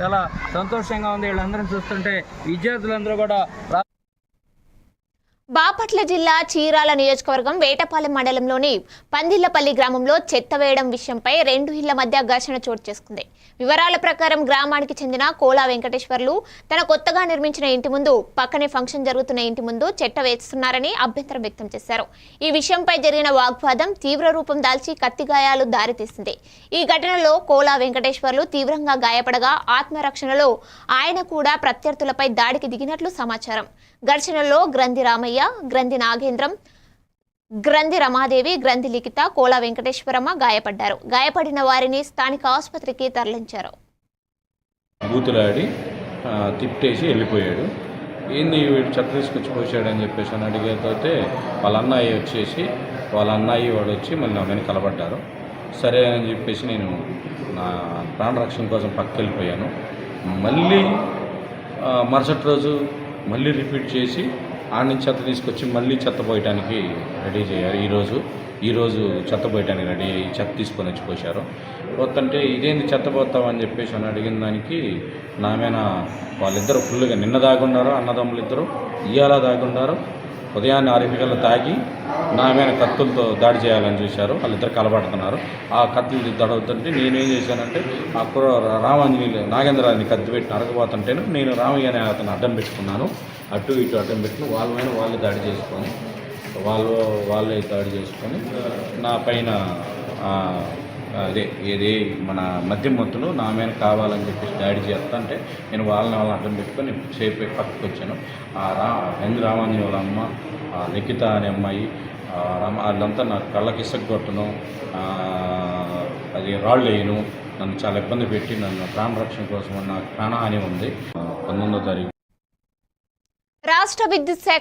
చాలా సంతోషంగా ఉంది. వీళ్ళందరిని చూస్తుంటే విద్యార్థులందరూ కూడా రా- బాపట్ల జిల్లా చీరాల నియోజకవర్గం వేటపాలెం మండలంలోని పందిళ్ళపల్లి గ్రామంలో చెత్త వేయడం విషయంపై రెండు ఇళ్ళ మధ్య ఘర్షణ చోటు చేసుకుంది. వివరాల ప్రకారం గ్రామానికి చెందిన కోలా వెంకటేశ్వర్లు తన కొత్తగా నిర్మించిన ఇంటి ముందు పక్కనే ఫంక్షన్ జరుగుతున్న ఇంటి ముందు చెత్త వేస్తున్నారని అభ్యంతరం వ్యక్తం చేశారు. ఈ విషయంపై జరిగిన వాగ్వాదం తీవ్ర రూపం దాల్చి కత్తి గాయాలు దారితీసింది. ఈ ఘటనలో కోలా వెంకటేశ్వర్లు తీవ్రంగా గాయపడగా ఆత్మరక్షణలో ఆయన కూడా ప్రత్యర్థులపై దాడికి దిగినట్లు సమాచారం. ఘర్షణలో గ్రంథి రామయ్య గ్రంథి నాగేంద్రం గ్రంథి రమాదేవి గ్రంథి లిఖిత కోలా వెంకటేశ్వరమ్మ గాయపడ్డారు. గాయపడిన వారిని స్థానిక ఆసుపత్రికి తరలించారు. బూతులాడి తిట్టేసి తిప్పేసి వెళ్ళిపోయాడు. ఏంది వీడు చెత్త తీసుకొచ్చి పోసాడని చెప్పేసి అని అడిగేతోతే వాళ్ళ అన్నయ్య వచ్చేసి వాళ్ళ అన్నయ్య వాడు వచ్చి మళ్ళీ నా మీద కలబడ్డారు సరే అని చెప్పేసి నేను నా ప్రాణరక్షణ కోసం పక్క వెళ్ళిపోయాను మళ్ళీ మరుసటి రోజు మళ్ళీ రిపీట్ చేసి ఆడ నుంచి చెత్త తీసుకొచ్చి మళ్ళీ చెత్త పోయటానికి రెడీ చేయారు ఈరోజు ఈరోజు చెత్త పోయటానికి రెడీ అయ్యి చెత్త తీసుకొని వచ్చి పోసారు పోతుంటే ఇదేంది చెత్త పోతావని చెప్పేసి అని అడిగిన దానికి నామేనా వాళ్ళిద్దరూ వాళ్ళిద్దరు ఫుల్గా నిన్న దాగున్నారు అన్నదమ్ములు ఇద్దరు ఇవాళ దాగున్నారు ఉదయాన్నే ఆరింటికల్లా తాగి నా మీద కత్తులతో దాడి చేయాలని చూశారు. వాళ్ళిద్దరు కలబడుతున్నారు. ఆ కత్తులు దడవుతుంటే నేనేం చేశానంటే ఆ కుర్ర రామాంజనేయులు నాగేంద్రాన్ని కత్తి పెట్టి అరగబోతుంటేను నేను రామయ్య అనే అతను అడ్డం పెట్టుకున్నాను. అటు ఇటు అడ్డం పెట్టుకుని వాళ్ళ మీద వాళ్ళు దాడి చేసుకొని వాళ్ళు వాళ్ళే దాడి చేసుకొని నా పైన అదే ఏది మన మధ్య మొత్తులు నా మీద కావాలని చెప్పేసి దాడి చేస్తా అంటే నేను వాళ్ళని వాళ్ళని అడ్డం పెట్టుకొని సేపు పక్కకు వచ్చాను ఆ రా ఎందు రామాంజని వాళ్ళ అమ్మ ఆ లిఖిత అనే అమ్మాయి వాళ్ళంతా నా కళ్ళకి ఇసుక కొట్టను అది రాళ్ళు వేయను నన్ను చాలా ఇబ్బంది పెట్టి నన్ను ప్రాణరక్షణ కోసం నా ప్రాణహాని ఉంది. పంతొమ్మిదో తారీఖు రాష్ట్ర విద్యుత్ శాఖ